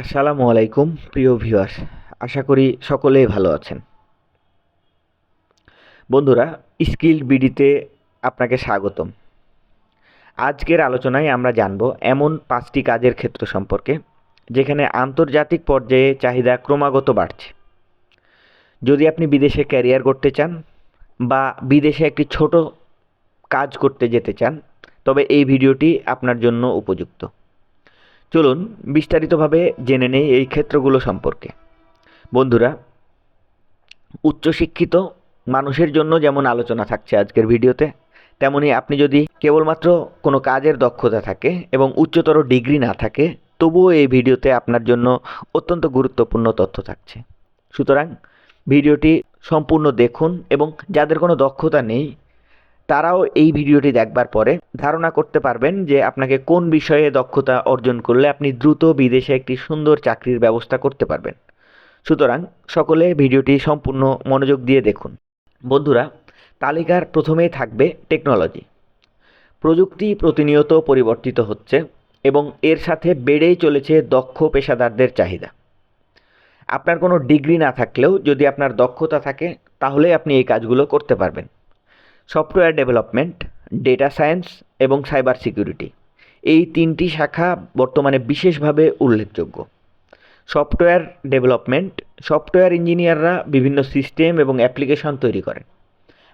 আসসালামু আলাইকুম, প্রিয় ভিউয়ার্স। আশা করি সকলেই ভালো আছেন। বন্ধুরা, স্কিল বিডিতে আপনাকে স্বাগতম। আজকের আলোচনায় আমরা জানব এমন পাঁচটি কাজের ক্ষেত্র সম্পর্কে, যেখানে আন্তর্জাতিক পর্যায়ে চাহিদা ক্রমাগত বাড়ছে। যদি আপনি বিদেশে ক্যারিয়ার করতে চান বা বিদেশে একটি ছোট কাজ করতে যেতে চান, তবে এই ভিডিওটি আপনার জন্য উপযুক্ত। চলুন বিস্তারিতভাবে জেনে নেই এই ক্ষেত্রগুলো সম্পর্কে। বন্ধুরা, উচ্চশিক্ষিত মানুষের জন্য যেমন আলোচনা থাকছে আজকের ভিডিওতে, তেমনি আপনি যদি কেবলমাত্র কোনো কাজের দক্ষতা থাকে এবং উচ্চতর ডিগ্রি না থাকে, তবুও এই ভিডিওতে আপনার জন্য অত্যন্ত গুরুত্বপূর্ণ তথ্য থাকছে। সুতরাং ভিডিওটি সম্পূর্ণ দেখুন এবং যাদের কোনো দক্ষতা নেই তারাও এই ভিডিওটি দেখবার পরে ধারণা করতে পারবেন যে আপনাকে কোন বিষয়ে দক্ষতা অর্জন করলে আপনি দ্রুত বিদেশে একটি সুন্দর চাকরির ব্যবস্থা করতে পারবেন। সুতরাং সকলে ভিডিওটি সম্পূর্ণ মনোযোগ দিয়ে দেখুন। বন্ধুরা, তালিকার প্রথমেই থাকবে টেকনোলজি। প্রযুক্তি প্রতিনিয়ত পরিবর্তিত হচ্ছে এবং এর সাথে বেড়েই চলেছে দক্ষ পেশাদারদের চাহিদা। আপনার কোনো ডিগ্রি না থাকলেও যদি আপনার দক্ষতা থাকে, তাহলে আপনি এই কাজগুলো করতে পারবেন। সফটওয়্যার ডেভেলপমেন্ট, ডেটা সায়েন্স এবং সাইবার সিকিউরিটি। এই তিনটি শাখা বর্তমানে বিশেষভাবে উল্লেখযোগ্য। সফটওয়্যার ডেভেলপমেন্ট, সফটওয়্যার ইঞ্জিনিয়াররা বিভিন্ন সিস্টেম এবং অ্যাপ্লিকেশন তৈরি করেন।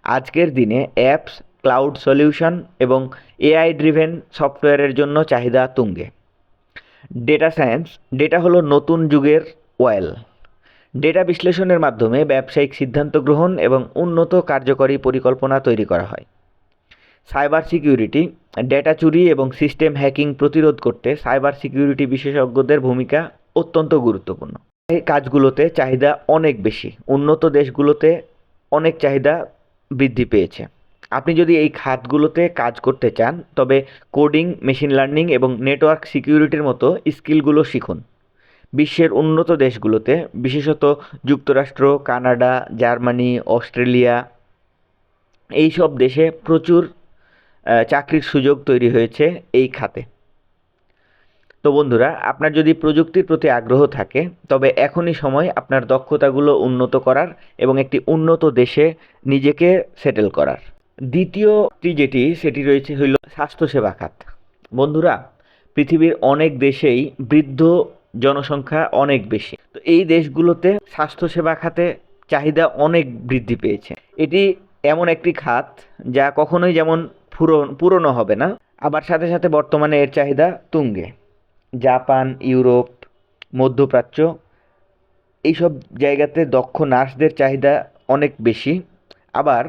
আজকের দিনে অ্যাপস, ক্লাউড সলিউশন এবং এআই ড্রিভেন সফটওয়্যারের জন্য চাহিদা তুঙ্গে। ডেটা সায়েন্স, ডেটা হলো নতুন যুগের ওয়েল। ডেটা বিশ্লেষণের মাধ্যমে ব্যবসায়িক সিদ্ধান্ত গ্রহণ এবং উন্নত কার্যকরী পরিকল্পনা তৈরি করা হয়। সাইবার সিকিউরিটি, ডেটা চুরি এবং সিস্টেম হ্যাকিং প্রতিরোধ করতে সাইবার সিকিউরিটি বিশেষজ্ঞদের ভূমিকা অত্যন্ত গুরুত্বপূর্ণ। এই কাজগুলোতে চাহিদা অনেক বেশি। উন্নত দেশগুলোতে অনেক চাহিদা বৃদ্ধি পেয়েছে। আপনি যদি এই খাতগুলোতে কাজ করতে চান, তবে কোডিং, মেশিন লার্নিং এবং নেটওয়ার্ক সিকিউরিটির মতো স্কিলগুলো শিখুন। বিশ্বের উন্নত দেশগুলোতে, বিশেষত যুক্তরাষ্ট্র, কানাডা, জার্মানি, অস্ট্রেলিয়া এই সব দেশে প্রচুর চাকরির সুযোগ তৈরি হয়েছে এই খাতে। তো বন্ধুরা, আপনার যদি প্রযুক্তির প্রতি আগ্রহ থাকে, তবে এখনই সময় আপনার দক্ষতাগুলো উন্নত করার এবং একটি উন্নত দেশে নিজেকে সেটেল করার। দ্বিতীয়টি যেটি, সেটি রয়েছে হইল স্বাস্থ্যসেবা খাত। বন্ধুরা, পৃথিবীর অনেক দেশেই বৃদ্ধ জনসংখ্যা অনেক বেশি। তো এই দেশগুলোতে স্বাস্থ্যসেবা খাতে চাহিদা অনেক বৃদ্ধি পেয়েছে। এটি এমন একটি খাত যা কখনোই যেমন পুরনো হবে না, আবার সাথে সাথে বর্তমানে এর চাহিদা তুঙ্গে। জাপান, ইউরোপ, মধ্যপ্রাচ্য এইসব জায়গাতে দক্ষ নার্সদের চাহিদা অনেক বেশি। আবার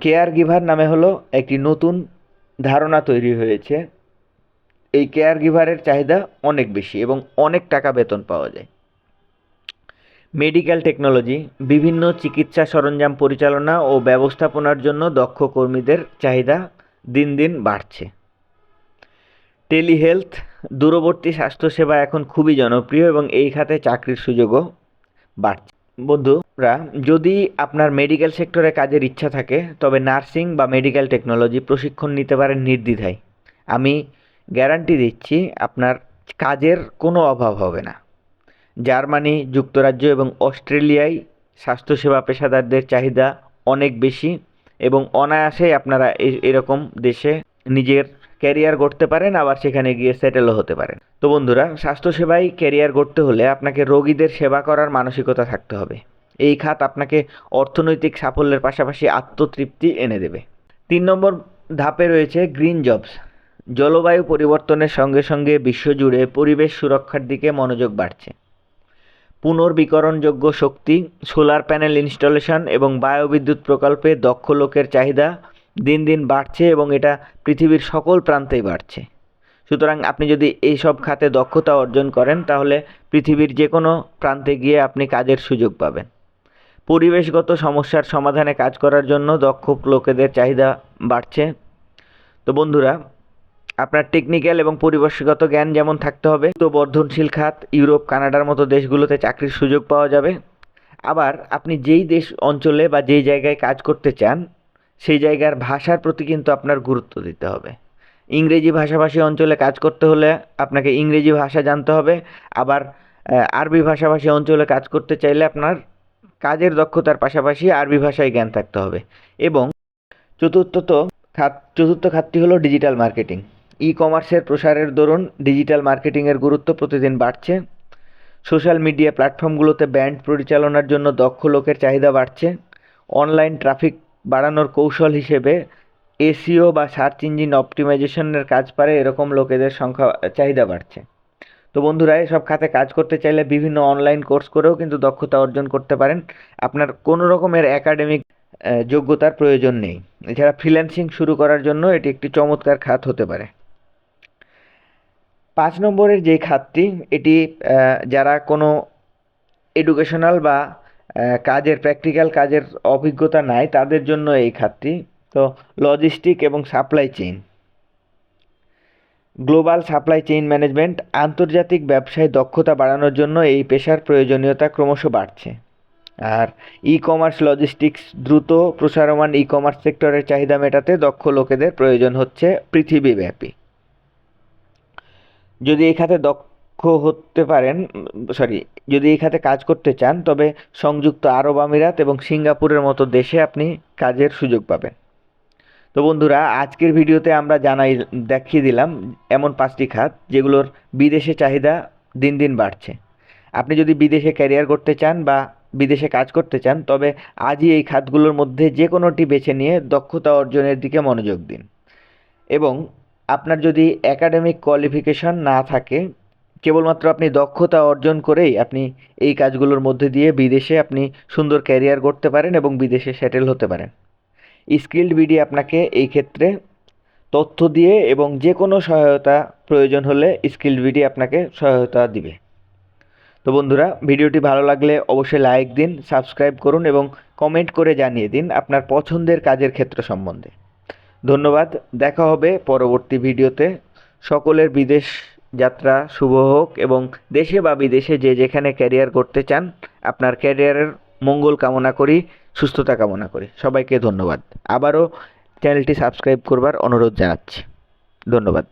কেয়ার গিভার নামে হলো একটি নতুন ধারণা তৈরি হয়েছে। এই কেয়ার গিভারের চাহিদা অনেক বেশি এবং অনেক টাকা বেতন পাওয়া যায়। মেডিকেল টেকনোলজি বিভিন্ন চিকিৎসা সরঞ্জাম পরিচালনা ও ব্যবস্থাপনার জন্য দক্ষ কর্মীদের চাহিদা দিন দিন বাড়ছে। টেলিহেলথ দূরবর্তী স্বাস্থ্যসেবা এখন খুবই জনপ্রিয় এবং এই খাতে চাকরির সুযোগও বাড়ছে। বন্ধুরা, যদি আপনার মেডিকেল সেক্টরে কাজের ইচ্ছা থাকে, তবে নার্সিং বা মেডিকেল টেকনোলজি প্রশিক্ষণ নিতে পারেন নির্দ্বিধায়। আমি গ্যারান্টি দিচ্ছি, আপনার কাজের কোনো অভাব হবে না। জার্মানি, যুক্তরাজ্য এবং অস্ট্রেলিয়ায় স্বাস্থ্যসেবা পেশাদারদের চাহিদা অনেক বেশি এবং অনায়াসেই আপনারা এরকম দেশে নিজের ক্যারিয়ার গড়তে পারেন, আবার সেখানে গিয়ে সেটেলও হতে পারেন। তো বন্ধুরা, স্বাস্থ্যসেবায় ক্যারিয়ার গড়তে হলে আপনাকে রোগীদের সেবা করার মানসিকতা থাকতে হবে। এই খাত আপনাকে অর্থনৈতিক সাফল্যের পাশাপাশি আত্মতৃপ্তি এনে দেবে। তিন নম্বর ধাপে রয়েছে গ্রিন জবস। জলবায়ু পরিবর্তনের সঙ্গে সঙ্গে বিশ্বজুড়ে পরিবেশ সুরক্ষার দিকে মনোযোগ বাড়ছে। পুনর্বিকরণযোগ্য শক্তি, সোলার প্যানেল ইনস্টলেশন এবং বায়ুবিদ্যুৎ প্রকল্পে দক্ষ লোকের চাহিদা দিন দিন বাড়ছে এবং এটা পৃথিবীর সকল প্রান্তেই বাড়ছে। সুতরাং আপনি যদি এই সব খাতে দক্ষতা অর্জন করেন, তাহলে পৃথিবীর যে কোনো প্রান্তে গিয়ে আপনি কাজের সুযোগ পাবেন। পরিবেশগত সমস্যার সমাধানে কাজ করার জন্য দক্ষ লোকেদের চাহিদা বাড়ছে। তো বন্ধুরা আপনার টেকনিক্যাল এবং পরিবেশগত জ্ঞান যেমন থাকতে হবে, তো বর্ধনশীল খাত, ইউরোপ, কানাডার মতো দেশগুলোতে চাকরির সুযোগ পাওয়া যাবে। আবার আপনি যেই দেশ, অঞ্চলে বা যেই জায়গায় কাজ করতে চান, সেই জায়গার ভাষার প্রতি কিন্তু আপনার গুরুত্ব দিতে হবে। ইংরেজি ভাষাভাষী অঞ্চলে কাজ করতে হলে আপনাকে ইংরেজি ভাষা জানতে হবে, আবার আরবি ভাষাভাষী অঞ্চলে কাজ করতে চাইলে আপনার কাজের দক্ষতার পাশাপাশি আরবি ভাষায় জ্ঞান থাকতে হবে। এবং চতুর্থত খাত, চতুর্থ খাতটি হলো ডিজিটাল মার্কেটিং ই কমার্সের প্রসারের দরুন ডিজিটাল মার্কেটিংয়ের গুরুত্ব প্রতিদিন বাড়ছে। সোশ্যাল মিডিয়া প্ল্যাটফর্মগুলোতে ব্র্যান্ড পরিচালনার জন্য দক্ষ লোকের চাহিদা বাড়ছে। অনলাইন ট্রাফিক বাড়ানোর কৌশল হিসেবে এসিও বা সার্চ ইঞ্জিন অপটিমাইজেশনের কাজ পারে এরকম লোকেদের সংখ্যা, চাহিদা বাড়ছে। তো বন্ধুরা, এসব খাতে কাজ করতে চাইলে বিভিন্ন অনলাইন কোর্স করেও কিন্তু দক্ষতা অর্জন করতে পারেন। আপনার কোনো রকমের একাডেমিক যোগ্যতার প্রয়োজন নেই। এছাড়া ফ্রিল্যান্সিং শুরু করার জন্য এটি একটি চমৎকার খাত হতে পারে। পাঁচ নম্বরের যে খাতটি, এটি যারা কোনো এডুকেশনাল বা কাজের প্র্যাকটিক্যাল কাজের অভিজ্ঞতা নাই, তাদের জন্য এই খাতটি। তো লজিস্টিক এবং supply chain global supply chain management আন্তর্জাতিক ব্যবসায় দক্ষতা বাড়ানোর জন্য এই পেশার প্রয়োজনীয়তা ক্রমশ বাড়ছে। আর ই কমার্স লজিস্টিক্স দ্রুত প্রসারমান ই কমার্স সেক্টরের চাহিদা মেটাতে দক্ষ লোকেদের প্রয়োজন হচ্ছে পৃথিবীব্যাপী। যদি এই খাতে দক্ষ হতে পারেন, সরি, যদি এই খাতে কাজ করতে চান, তবে সংযুক্ত আরব আমিরাত এবং সিঙ্গাপুরের মতো দেশে আপনি কাজের সুযোগ পাবেন। তো বন্ধুরা, আজকের ভিডিওতে আমরা জানাই, দেখিয়ে দিলাম এমন পাঁচটি খাত যেগুলোর বিদেশে চাহিদা দিন দিন বাড়ছে। আপনি যদি বিদেশে ক্যারিয়ার করতে চান বা বিদেশে কাজ করতে চান, তবে আজই এই খাতগুলোর মধ্যে যে কোনোটি বেছে নিয়ে দক্ষতা অর্জনের দিকে মনোযোগ দিন। এবং আপনার যদি একাডেমিক কোয়ালিফিকেশন না থাকে, কেবলমাত্র আপনি দক্ষতা অর্জন করেই আপনি এই কাজগুলোর মধ্যে দিয়ে বিদেশে আপনি সুন্দর ক্যারিয়ার করতে পারেন এবং বিদেশে সেটেল হতে পারেন। স্কিল্ড বিডি আপনাকে এই ক্ষেত্রে তথ্য দিয়ে এবং যে কোনো সহায়তা প্রয়োজন হলে স্কিল্ড বিডি আপনাকে সহায়তা দিবে। তো বন্ধুরা, ভিডিওটি ভালো লাগলে অবশ্যই লাইক দিন সাবস্ক্রাইব করুন এবং কমেন্ট করে জানিয়ে দিন আপনার পছন্দের কাজের ক্ষেত্র সম্বন্ধে। ধন্যবাদ, দেখা হবে পরবর্তী ভিডিওতে। সকলের বিদেশ যাত্রা শুভ হোক এবং দেশে বা বিদেশে যে যেখানে ক্যারিয়ার করতে চান, আপনার ক্যারিয়ারের মঙ্গল কামনা করি, সুস্থতা কামনা করি। সবাইকে ধন্যবাদ। আবারও চ্যানেলটি সাবস্ক্রাইব করবার অনুরোধ জানাচ্ছি। ধন্যবাদ।